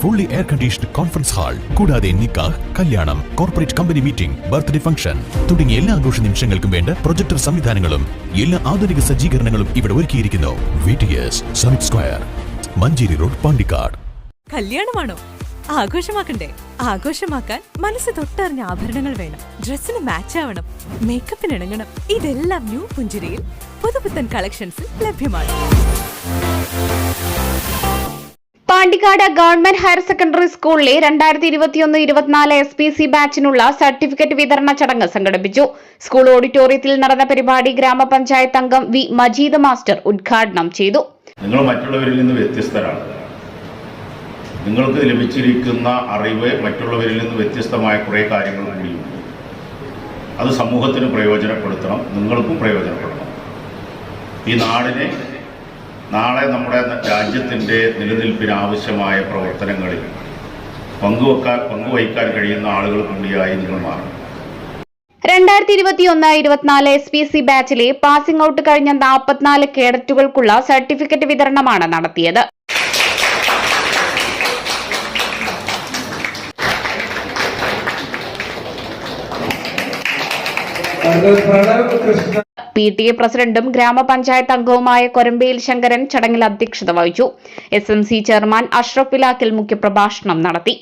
Fully air conditioned conference hall കൂടാതെ നിക്കാഹ് കല്യാണം corporate company meeting birthday function തുടങ്ങിയ എല്ലാ ആഘോഷ നിമിഷങ്ങൾക്കും വേണ്ട പ്രൊജക്ടർ സംവിധാനങ്ങളും എല്ലാ ആധുനിക സജ്ജീകരണങ്ങളും ഇവിടെ ഒരുക്കിയിരിക്കുന്നു. V T square Manjeri road Pandikkad. കല്യാണമാണോ? ആഘോഷമാക്കണ്ടേ? ആഘോഷമാക്കാൻ മനസ്സ് തൊട്ടറിഞ്ഞ ആഭരണങ്ങൾ വേണം. ഡ്രസ്സിന് മാച്ച് ആവണം. മേക്കപ്പിന് ഇണങ്ങണം. ഇതെല്ലാം ന്യൂ പുഞ്ചിരിയിൽ പുതുപുത്തൻ കളക്ഷൻസിൽ ലഭ്യമാണ്. പാണ്ടിക്കാട് ഗവൺമെന്റ് ഹയർ സെക്കൻഡറി സ്കൂളിലെ രണ്ടായിരത്തി ഇരുപത്തിയൊന്ന് ഇരുപത്തിനാല് എസ് പി സി ബാച്ചിനുള്ള സർട്ടിഫിക്കറ്റ് വിതരണ ചടങ്ങ് സംഘടിപ്പിച്ചു. സ്കൂൾ ഓഡിറ്റോറിയത്തിൽ നടന്ന പരിപാടി ഗ്രാമപഞ്ചായത്ത് അംഗം വി മജീദ് മാസ്റ്റർ ഉദ്ഘാടനം ചെയ്തു. നിങ്ങൾ മറ്റുള്ളവരിൽ നിന്ന് വ്യത്യസ്തരാണ്. നിങ്ങൾക്ക് ലഭിച്ചിരിക്കുന്ന അറിവ് മറ്റുള്ളവരിൽ നിന്ന് വ്യത്യസ്തമായ കുറേ കാര്യങ്ങൾ കൂടിയുണ്ട് അത് സമൂഹത്തിന് പ്രയോജനപ്പെടുത്തണം നിങ്ങൾക്കും പ്രയോജനപ്പെടണം. ഈ നാടിനെ നാളെ നമ്മുടെ രാജ്യത്തിന്റെ നിലനിൽപ്പിന് ആവശ്യമായ പ്രവർത്തനങ്ങളിൽ പങ്കുവെക്കാൻ പങ്കുവഹിക്കാൻ കഴിയുന്ന ആളുകൾ കൂടിയായി നിങ്ങൾ മാറണം. രണ്ടായിരത്തി ഇരുപത്തിയൊന്ന് ഇരുപത്തിനാല് എസ് പി സി ബാച്ചിലെ പാസിംഗ് ഔട്ട് കഴിഞ്ഞ നാൽപ്പത്തിനാല് കേഡറ്റുകൾക്കുള്ള സർട്ടിഫിക്കറ്റ് വിതരണമാണ് നടത്തിയത്. Pranav Krishna P T A പ്രസിഡന്റും ഗ്രാമപഞ്ചായത്ത് അംഗവുമായ കൊരമ്പയിൽ ശങ്കരൻ ചടങ്ങിൽ അധ്യക്ഷത വഹിച്ചു. S M C chairman Ashraf Pilakkil മുഖ്യപ്രഭാഷണം നടത്തി.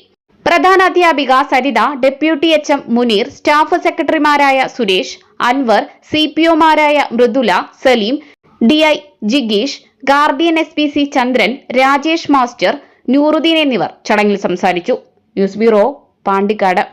പ്രധാന അധ്യാപിക Saritha deputy H M Muneer staff സെക്രട്ടറിമാരായ സുരേഷ് അൻവർ സി പി ഒമാരായ Mridula Saleem D I ജിഗീഷ് guardian S P C Chandran Rajesh master Nooruddeen എന്നിവർ ചടങ്ങിൽ സംസാരിച്ചു. News bureau Pandikkad.